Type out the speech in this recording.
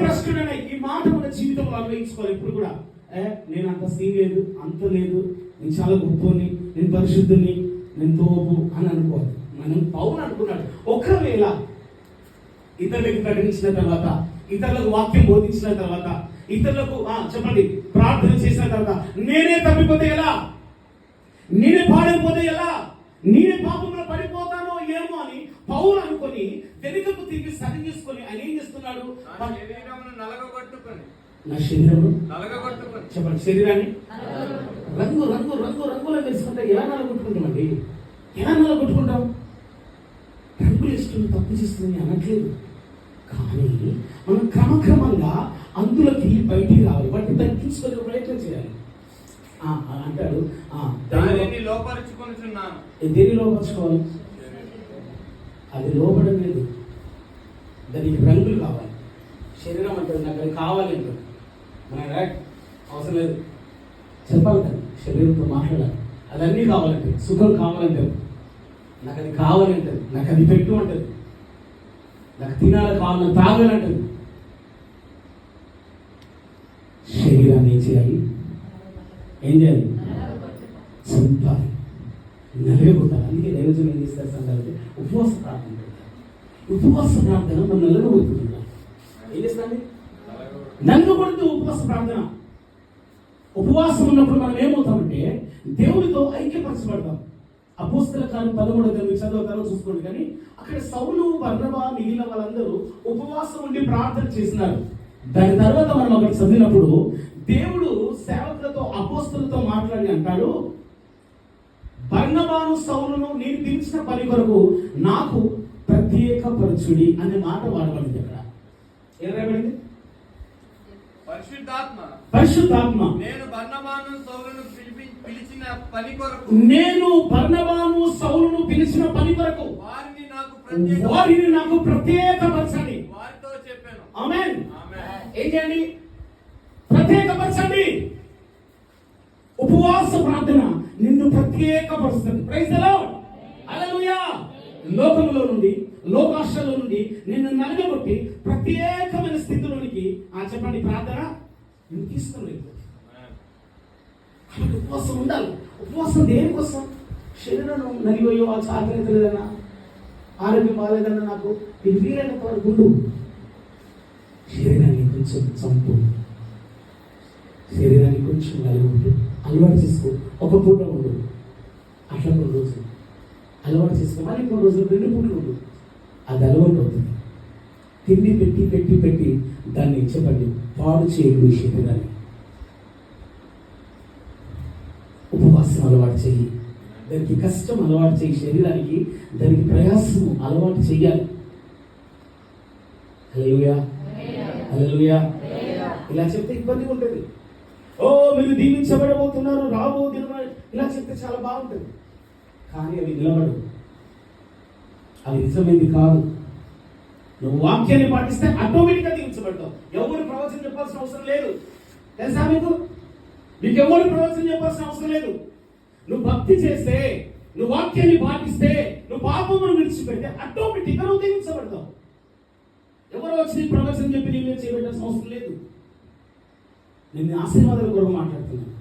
భ్రష్టుడనే ఈ మాట మన జీవితంలో అన్వయించుకోవాలి. ఇప్పుడు కూడా ఏ నేను అంత సీన్ లేదు అంత లేదు నేను చాలా గొప్పని నేను పరిశుద్ధుని నేను తోపు అని అనుకోవాలి మనం పౌలు అనుకున్నాడు. ఒకవేళ ఇతరులకు ప్రకటించిన తర్వాత ఇతరులకు వాక్యం బోధించిన తర్వాత ఇతరులకు ఆ, చెప్పండి ప్రార్థన చేసిన తర్వాత నేనే తప్పిపోతే ఎలా? నేనే పాడైపోతే ఎలా? నేనే పాపంలో పడిపోతానో ఏమో అని పౌలు అనుకొని వెనుకకు తిరిగి సరి చేసుకొని ఆయన ఏం చేస్తున్నాడు? నా శరీరమును నలగగొట్టుకొని. నా శరీరం నలగగొట్టుకొని. చెప్పండి శరీరాన్ని? రంగు రంగు రంగు రంగులో తెలుసుకుంటే ఎలా నలగొట్టుకుంటామండి ఎలా నలగొట్టుకుంటాం? రంగులు ఇస్తుంది తప్పు చేస్తుంది అనట్లేదు. కానీ మనం క్రమక్రమంగా అందులోకి బయటికి రావాలి. వాటిని తగ్గించుకొని ప్రయత్నం చేయాలి. ఆ, ఆ, అంటాడు. దానిని దేని లోపరచుకోవాలి? అది లోపడం లేదు. దానికి రంగులు కావాలి. శరీరం అంటాడు నాకు అది కావాలి అంటాడు మన రైట్ అవసరం లేదు. చెప్పాలి కదా శరీరంతో మాట్లాడాలి. అదన్నీ కావాలంటే సుఖం కావాలంటారు. నాకు అది కావాలంటారు నాకు అది పెట్టు అంటది నాకు తినాలి కావాలని తాగాలంటది శరీరాన్ని ఏం చేయాలి? ఏం చేయాలి? చంపాలి. నలిగిపోతారు. అందుకే నైవేద్యం ఏం చేస్తారు సందర్భంలో ఉపవాస ప్రార్థన పెడతారు. ఉపవాస ప్రార్థన మన నలగొడుతుంటారు ఏం చేస్తాండి? నలగొడుతూ ఉపవాస ప్రార్థన. ఉపవాసం ఉన్నప్పుడు మనం ఏమవుతామంటే దేవుడితో ఐక్యపరచబడతాం. అపోస్తల కాలం పదమూడో తరగతి చదువుతారో చూసుకోండి. కానీ అక్కడ సౌలు బర్ణబా మిగిలిన వాళ్ళందరూ ఉపవాసం ఉండి ప్రార్థన చేసినారు. దాని తర్వాత మనం అక్కడ చదివినప్పుడు దేవుడు సేవకులతో అపోస్తులతో మాట్లాడి అంటాడు బర్ణబాను సౌలును నేను పిలిచిన పని కొరకు నాకు ప్రత్యేక పరచుడి అనే మాట వాడబడింది అక్కడ. ఏం రాయబడింది పరిశుద్ధాత్మ. పరిశుద్ధాత్మ. నేను బర్ణబాను సౌలును పిలిచిన పని కొరకు. నేను బర్ణబాను సౌలును పిలిచిన పని కొరకు. వారిని నాకు ప్రత్యేక వారిని నాకు ప్రత్యేకపరచండి. వారితో చెప్పాను. ఆమేన్. ఏం చేయండి? ప్రత్యేకపరచండి. ఉపవాస ప్రార్థన నిన్ను ప్రత్యేకపరుస్తుంది. ప్రైజ్ హల్లెలూయా లోకములో నుండి లోకాశలో నుండి నిన్ను నలగొట్టి ప్రత్యేకమైన స్థితిలోనికి ఆ చెప్పండి ప్రార్థన. నిన్ను తీసుకుని కాబట్టి ఉపవాసం ఉండాలి. ఉపవాసం దేనికోసం శరీరం నలిగోయో ఆ చాకరీ లేదన్నా? ఆరోగ్యం బాగాలేదన్నా నాకు? ఇది వీలైనంత వరకు ఉండు. శరీరాన్ని కొంచెం చంపు. శరీరాన్ని కొంచెం నలుగుంటు అలవాటు చేసుకో. ఒక పూట ఉండు. అట్లా కొన్ని రోజులు. అలవాటు చేసుకో. మళ్ళీ కొన్ని రోజులు రెండు పూటలు ఉండు. అది అలవాటు అవుతుంది తిండి పెట్టి పెట్టి పెట్టి దాన్ని చెప్పండి పాడు చేయడు ఈ శరీరాన్ని ఉపవాసం అలవాటు చెయ్యి. దానికి కష్టం అలవాటు చేయి శరీరానికి దానికి ప్రయాసం అలవాటు చెయ్యాలి. హల్లెలూయా. హల్లెలూయా. ఇలా చెప్తే ఇబ్బంది ఉంటుంది ఓ మీరు దీవించబడబోతున్నారు. రాబోతున్నారు ఇలా చెప్తే చాలా బాగుంటుంది. కానీ అవి నిలబడవు. అది నిజమైంది కాదు. నువ్వు వాక్యాన్ని పాటిస్తే ఆటోమేటిక్గా దీవించబడతావు ఎవరు ప్రవచనం చెప్పాల్సిన అవసరం లేదు. తెలుసా మీకు? నీకు ఎవరు ప్రవచనం చెప్పాల్సిన అవసరం లేదు. నువ్వు భక్తి చేస్తే నువ్వు వాక్యాన్ని పాటిస్తే నువ్వు పాపమును విడిచిపెడితే ఆటోమేటిక్గా నువ్వు దీవించబడతావు ఎవరు వచ్చి నీ ప్రవచనం చెప్పి నేను చేయబెట్టాల్సిన అవసరం లేదు. నేను ఆశీర్వాదాలు ఆశీర్వాదాల కొరకు మాట్లాడుతున్నాను.